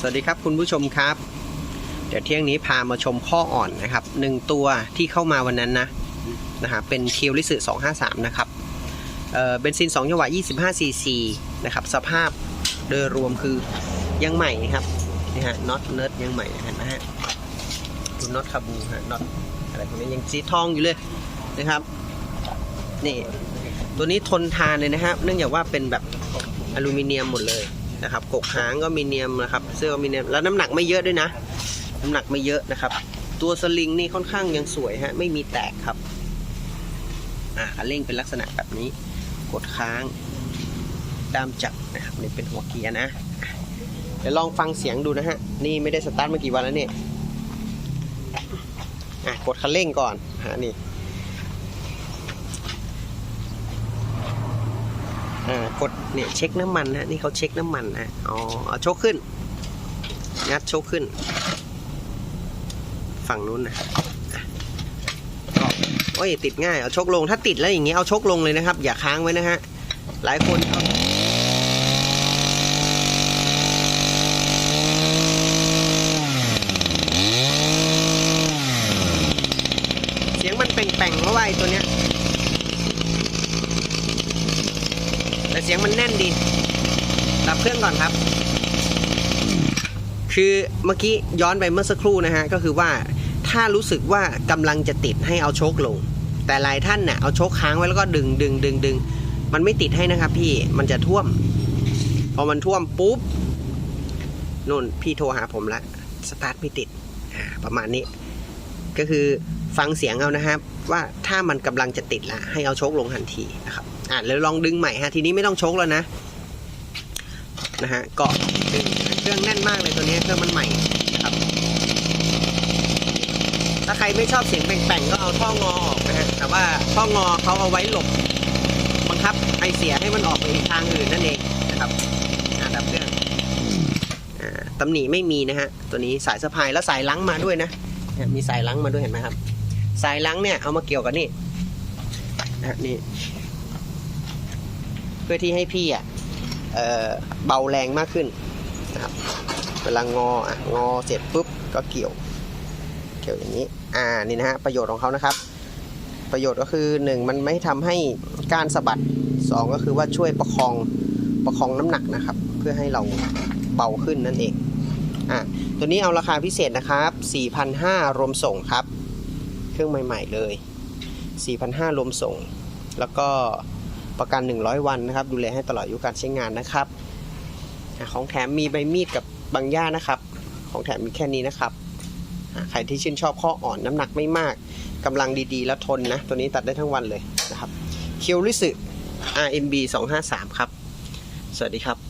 สวัสดีครับคุณผู้ชมครับ เดี๋ยวเที่ยงนี้พามาชมข้ออ่อนนะครับหนึ่งตัวที่เข้ามาวันนั้นนะนะฮะเป็นเคียวลิสึ253 นะครับเอ่อเบนซิน2จังหวะ25 cc นะครับ สภาพโดยรวมคือยังใหม่นะครับนี่ฮะน็อตเนิร์ดยังใหม่เห็นไหมฮะดูน็อตคาบูฮะน็อตอะไรพวกนี้ยังสีทองอยู่เลยนะครับนี่ตัวนี้ทนทานเลยนะครับเนื่องจากว่าเป็นแบบอลูมิเนียมหมดเลย นะครับกกหางก็มีเนียมนะครับ เสื้อก็มีเนียมแล้วน้ำหนักไม่เยอะด้วยนะ น้ำหนักไม่เยอะนะครับ ตัวสลิงนี่ค่อนข้างยังสวยฮะไม่มีแตกครับอ่าคันเร่งเป็นลักษณะแบบนี้ กดค้างด้ามจับนะครับนี่เป็นหัวเกียร์นะเดี๋ยวลองฟังเสียงดูนะฮะนี่ไม่ได้สตาร์ทมากี่วันแล้วเนี่ยอะกดคันเร่งก่อนฮะนี่ อ่า กดเนี่ยเช็คน้ำมันนะนี่เขาเช็คน้ำมันนะอ๋อเอาโชคขึ้น งัดโชคขึ้น ฝั่งนู้นนะอะก็โอ้ยติดง่ายเอาโชคลงถ้าติดแล้วอย่างเงี้ยเอาโชคลงเลยนะครับ อย่าค้างไว้นะฮะหลายคนเอาเสียงมันเป่งๆเพราะว่าไอ้ตัวเนี้ย แต่เสียงมันแน่นดี ดับเครื่องก่อนครับ คือเมื่อกี้ย้อนไปเมื่อสักครู่นะฮะ ก็คือว่าถ้ารู้สึกว่ากำลังจะติดให้เอาโชคลง แต่หลายท่านเนี่ยเอาโชคค้างไว้แล้วก็ดึงดึงดึงดึงมันไม่ติดให้นะครับ พี่มันจะท่วม พอมันท่วมปุ๊บนู่นพี่โทรหาผมละสตาร์ทไม่ติดประมาณนี้ ก็คือฟังเสียงเอานะครับ ว่าถ้ามันกำลังจะติดละให้เอาโชคลงทันทีนะครับ อะแล้วลองดึงใหม่ฮะทีนี้ไม่ต้องชคแล้วนะนะฮะเกาะดึงเครื่องแน่นมากเลยตัวนี้เครื่องมันใหม่นะครับ ถ้าใครไม่ชอบเสียงแป่งๆก็เอาท่องอออกนะฮะแต่ว่าท่องอเขาเอาไว้หลบบังคับไอเสียให้มันออกไปอีกทางอื่นนั่นเองนะครับอ่าดับเครื่องอ่าตำหนิไม่มีนะฮะ ตัวนี้สายสะพายแล้วสายลังมาด้วยนะเนี่ยมีสายลังมาด้วยเห็นไหมครับ สายลังเนี่ยเอามาเกี่ยวกับนี่นะนี่ พื่อที่ให้พี่อะเออเบาแรงมากขึ้นนะครับเวลางออะงอเสร็จปุ๊บก็เกี่ยว เกี่ยวอย่างนี้อ่านี่นะฮะประโยชน์ของเขานะครับ ประโยชน์ก็คือหนึ่งมันไม่ทำให้การสะบัดสองก็คือว่าช่วยประคองประคองน้ำหนักนะครับ เพื่อให้เราเบาขึ้นนั่นเองอะตัวนี้เอาราคาพิเศษนะครับ4,500รวมส่งครับ เครื่องใหม่ ๆเลย4,500รวมส่ง แล้วก็ ประกัน 100 วันนะครับ ดูแลให้ตลอดอายุการใช้งานนะครับ ของแถมมีใบมีดกับบางย่านะครับ ของแถมมีแค่นี้นะครับ ใครที่ชื่นชอบข้ออ่อนน้ำหนักไม่มากกำลังดีๆ แล้วทนนะ ตัวนี้ตัดได้ทั้งวันเลยนะครับเคียวริสึ RMB 253 ครับ สวัสดีครับ